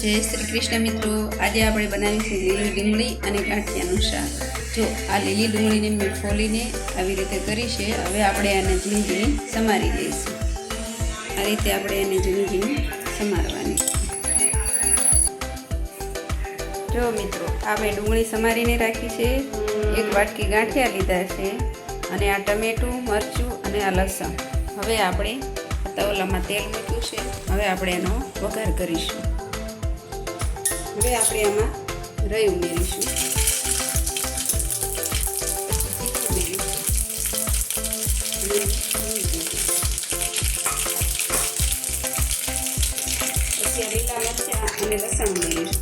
જય શ્રી કૃષ્ણ મિત્રો. આજે આપણે બનાવીશું લીલી ડુંગળી અને ગાંઠિયાનું શાક. જો આ લીલી ડુંગળીને મેં ફોલીને આવી રીતે કરી છે, હવે આપણે આને ઝીણી ઝીણી સમારી લઈશું. આ રીતે આપણે એને ઝીણી ઝીણી સમારવાની. જો મિત્રો, આ મેં ડુંગળી સમારીને રાખી છે. એક વાટકી ગાંઠિયા લીધા છે અને આ ટમેટું, મરચું અને આ લસણ. હવે આપણે તવલામાં તેલ મૂક્યું છે. હવે આપણે એનો વઘાર કરીશું. હવે આપણે આમાં રઈ ઉમેરીશું પછી આ લીલા મરચાં અને લસણ ઉમેરીશું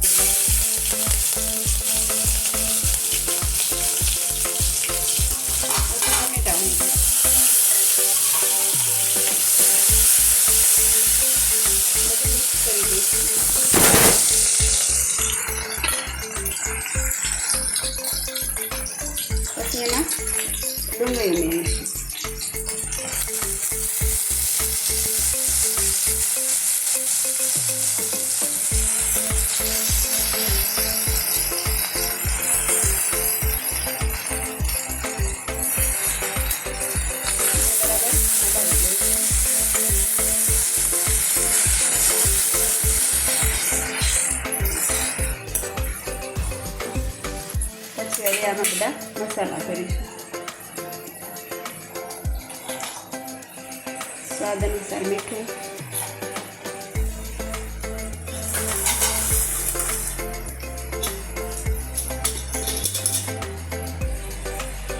પછી ટમેટા પછી એમાં ડુંગળી ઉમેરીશું પછી હવે આમાં બધા મસાલા કરીશું. સ્વાદ અનુસાર મીઠું.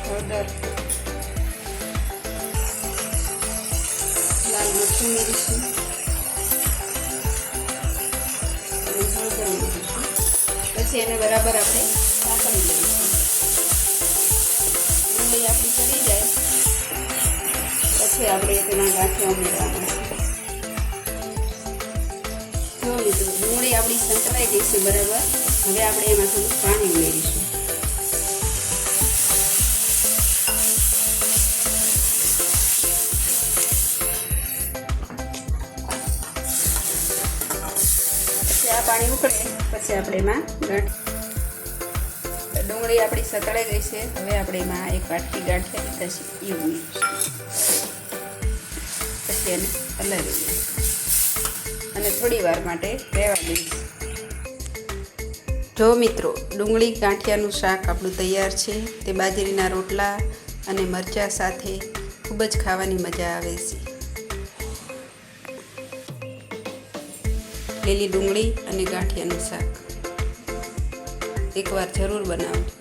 હળદર. લાલ મરચું અને પછી એને બરાબર આપણે આપણે તેમાં ગાંઠિયા ઉમેરવાના. છે જો મિત્રો, ડુંગળી આપણી સંકળાઈ ગઈ છે બરાબર. હવે આપણે એમાં થોડું પાણી ઉમેરીશું. આ પાણી ઉકળે પછી આપણે એમાં ડુંગળી આપણી સતળાઈ ગઈ છે. હવે આપણે એમાં એક વાટકી ગાંઠિયા લીધા છે, એ ઉમેરીશું. હલાવી દઈશું અને થોડી વાર માટે રહેવા દઈશ જો મિત્રો, ડુંગળી ગાંઠિયાનું શાક આપણું તૈયાર છે. તે બાજરીના રોટલા અને મરચાં સાથે ખૂબ જ ખાવાની મજા આવે છે. લીલી ડુંગળી અને ગાંઠિયાનું શાક. એકવાર જરૂર બનાવજો.